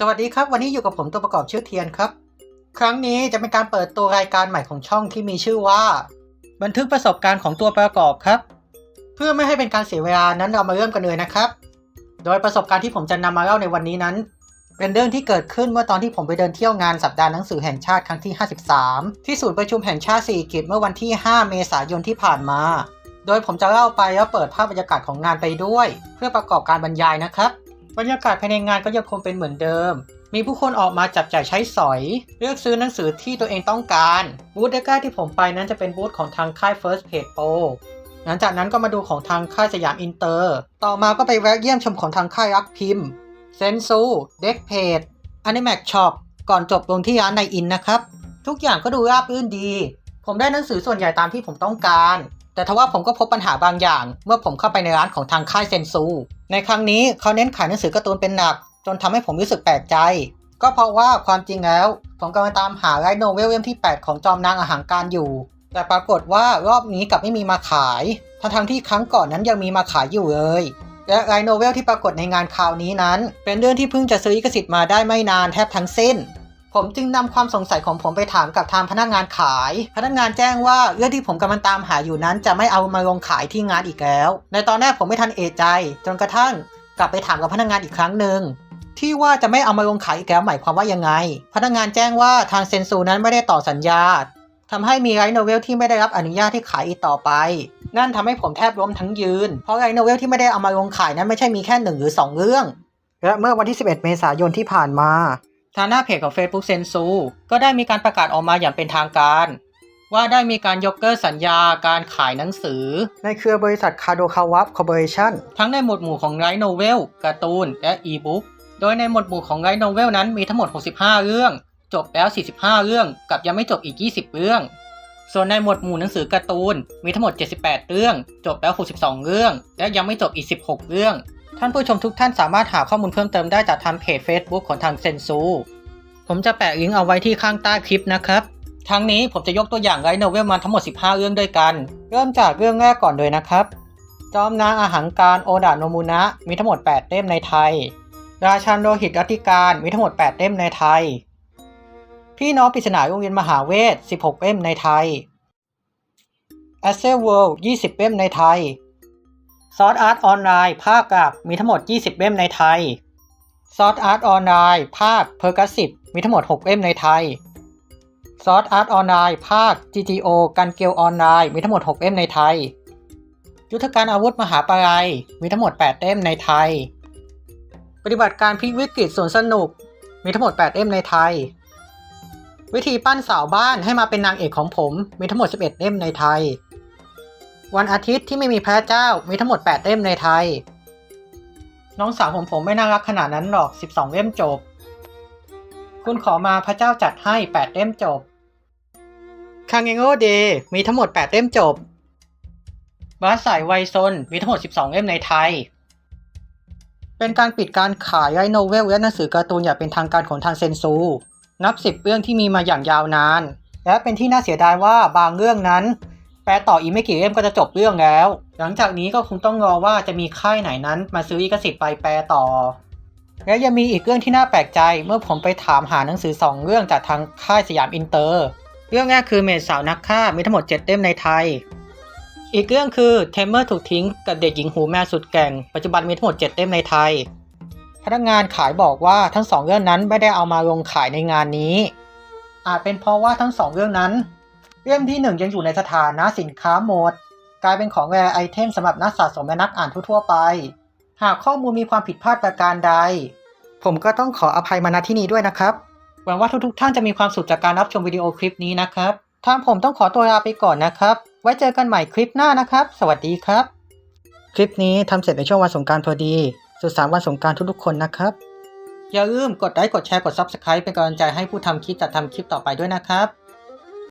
สวัสดีครับ วันนี้อยู่กับผมตัวประกอบชื่อเทียนครับ ครั้งนี้จะเป็นการเปิดตัวรายการใหม่ของช่องที่มีชื่อว่า บันทึกประสบการณ์ของตัวประกอบครับ เพื่อไม่ให้เป็นการเสียเวลานั้นเรามาเริ่มกันเลยนะครับ โดยประสบการณ์ที่ผมจะนำมาเล่าในวันนี้นั้น เป็นเรื่องที่เกิดขึ้นเมื่อตอนที่ผมไปเดินเที่ยวงานสัปดาห์หนังสือแห่งชาติครั้งที่ 53 ที่ศูนย์ประชุมแห่งชาติสิริกิติ์เมื่อวันที่ 5 เมษายนที่ผ่านมา โดยผมจะเล่าไปแล้วเปิดภาพบรรยากาศของงานไปด้วย เพื่อประกอบการบรรยายนะครับ บรรยากาศภายในงานก็ยังคงเป็นเหมือนเดิม มีผู้คนออกมาจับจ่ายใช้สอย เลือกซื้อหนังสือที่ตัวเองต้องการ บูธใกล้ๆที่ผมไปนั้นจะเป็นบูธของทางค่าย First Page Pro หลังจากนั้นก็มาดูของทางค่ายสยามอินเตอร์ ต่อมาก็ไปแวะเยี่ยมชมของทางค่ายรักพิมพ์เซนซูเด็กเพจอนิแม็กช็อปก่อนจบลงที่ร้านในอินนะครับ ทุกอย่างก็ดูราบรื่นดี ผมได้หนังสือส่วนใหญ่ตามที่ผมต้องการ แต่ทว่าผมก็พบปัญหาบางอย่าง เมื่อผมเข้าไปในร้านของทางค่ายเซนซู ในครั้งนี้เขาเน้นขายหนังสือการ์ตูนเป็นหนัก จนทำให้ผมรู้สึกแปลกใจ ก็เพราะว่าความจริงแล้ว ผมกำลังตามหาไลท์โนเวลเล่มที่ 8 ของจอมนางอาหารการอยู่ แต่ปรากฏว่ารอบนี้กลับไม่มีมาขายทั้งทั้งที่ครั้งก่อนนั้นยังมีมาขายอยู่เลยและไลท์โนเวลที่ปรากฏในงานคราวนี้นั้น เป็นเรื่องที่เพิ่งจะซื้อลิขสิทธิ์มาได้ไม่นานแทบทั้งสิ้น ผมจึงนำความสงสัยของผมไปถามกับทางพนักงานขาย พนักงานแจ้งว่าเรื่องที่ผมกำลังตามหาอยู่นั้น จะไม่เอามาลงขายที่งานอีกแล้ว ในตอนแรกผมไม่ทันเอะใจ จนกระทั่งกลับไปถามกับพนักงานอีกครั้งหนึ่งที่ว่าจะไม่เอามาลงขายอีกแล้วหมายความว่ายังไง พนักงานแจ้งว่าทางเซนซูนั้นไม่ได้ต่อสัญญาทำให้มีไลท์โนเวลที่ไม่ได้รับอนุญาตให้ขายอีกต่อไป นั่นทำให้ผมแทบล้มทั้งยืน เพราะไลท์โนเวลที่ไม่ได้เอามาลงขายนั้นไม่ใช่มีแค่หนึ่งหรือสองเรื่อง และเมื่อวันที่ 11 เมษายนที่ผ่านมา ทางหน้าเพจของ Facebook เซนซูก็ได้มีการประกาศออกมาอย่างเป็นทางการ ว่าได้มีการยกเลิกสัญญาการขายหนังสือ ในเครือบริษัทคาโดคาวับคอร์ปอเรชั่นทั้งในหมวดหมู่ของไ i ท์โนเวลการ์ตูน และอีบุ๊กโดยในหมวดหมู่ของไ i ท์โนเวลนั้นมีทั้งหมด 65 เรื่อง จบแล้ว 45 เรื่อง กับยังไม่จบอีก 20 เรื่อง ส่วนในหมวดหมู่หนังสือการ์ตูนมีทั้งหมด 78 เรื่อง จบแล้ว 62 เรื่อง และยังไม่จบอีก 16 เรื่อง ท่านผู้ชมทุกท่านสามารถหาข้อมูลเพิ่มเติมได้จากทางเพจ Facebook ของทางเซนซู ผมจะแปะลิงก์เอาไว้ที่ข้างใต้คลิปนะครับ ทั้งนี้ผมจะยกตัวอย่างไลท์โนเวลมาทั้งหมด 15 เรื่องด้วยกัน เริ่มจากเรื่องแรกก่อนเลยนะครับ จอมนางอาหังการโอดาโนมุนะมีทั้งหมด 8เล่มในไทย ราชันโลหิตรัติการมีทั้งหมด 8เล่มในไทย พี่น้องปริศนาโรงเรียนมหาเวท 16 เล่มในไทย a s s e World 20 เล่มในไทย ซอสอาร์ตออนไลน์ภาคกับมีทั้งหมด 20 เล่มในไทยซอสอาร์ตออนไลน์ภาคเพอร์กัสสิบมีทั้งหมด 6 เล่มในไทยซอสอาร์ตออนไลน์ภาค GTO กันเกลออนไลน์มีทั้งหมด 6 เล่มในไทย ยุทธการอาวุธมหาปลายมีทั้งหมด 8 เล่มในไทย ปฏิบัติการพลิกวิกฤตสวนสนุก มีทั้งหมด 8 เล่มในไทย วิธีปั้นสาวบ้านให้มาเป็นนางเอกของผมมีทั้งหมด 11 เล่มในไทย วันอาทิตย์ที่ไม่มีพระเจ้ามีทั้งหมด 8 เล่มในไทย น้องสาวของผมไม่น่ารักขนาดนั้นหรอก 12 เล่มจบ คุณขอมาพระเจ้าจัดให้ 8 เล่มจบคางเงโอเดมีทั้งหมด 8 เล่มจบ บาสสายไวซนมีทั้งหมด 12 เล่มในไทย เป็นการปิดการขายไลโนเวลและหนังสือการ์ตูนอย่างเป็นทางการของทางเซนซู นับ 10 เรื่องที่มีมาอย่างยาวนาน และเป็นที่น่าเสียดายว่าบางเรื่องนั้น แปลต่ออีกไม่กี่เล่มก็จะจบเรื่องแล้ว หลังจากนี้ก็คงต้องรอว่าจะมีค่ายไหนนั้นมาซื้อลิขสิทธิ์ไปแปลต่อ และยังมีอีกเรื่องที่น่าแปลกใจเมื่อผมไปถามหาหนังสือสองเรื่องจากทางค่ายสยามอินเตอร์ เรื่องแรกคือเมดสาวนักฆ่ามีทั้งหมด 7 เล่มในไทย อีกเรื่องคือเทมเมอร์ถูกทิ้งกับเด็กหญิงหูแม่สุดแก่งปัจจุบันมีทั้งหมด 7 เล่มในไทย พนักงานขายบอกว่าทั้งสองเรื่องนั้นไม่ได้เอามาลงขายในงานนี้ อาจเป็นเพราะว่าทั้งสองเรื่องนั้น เล่มที่หนึ่งยังอยู่ในสถานะสินค้าหมด กลายเป็นของแรไอเทมสำหรับนักสะสมและนักอ่านทั่วๆไป หากข้อมูลมีความผิดพลาดประการใด ผมก็ต้องขออภัยมาณที่นี้ด้วยนะครับ หวังว่าทุกๆท่านจะมีความสุขจากการรับชมวิดีโอคลิปนี้นะครับทางผมต้องขอตัวลาไปก่อนนะครับ ไว้เจอกันใหม่คลิปหน้านะครับ สวัสดีครับ คลิปนี้ทำเสร็จในช่วงวันสงกรารพอดี สุดสามวันสงกรารทุกๆคนนะครับ อย่าลืมกดไลค์กดแชร์กด Subscribe เป็นกำลังใจให้ผู้ทำคลิปจัดทำคลิปต่อไปด้วยนะครับ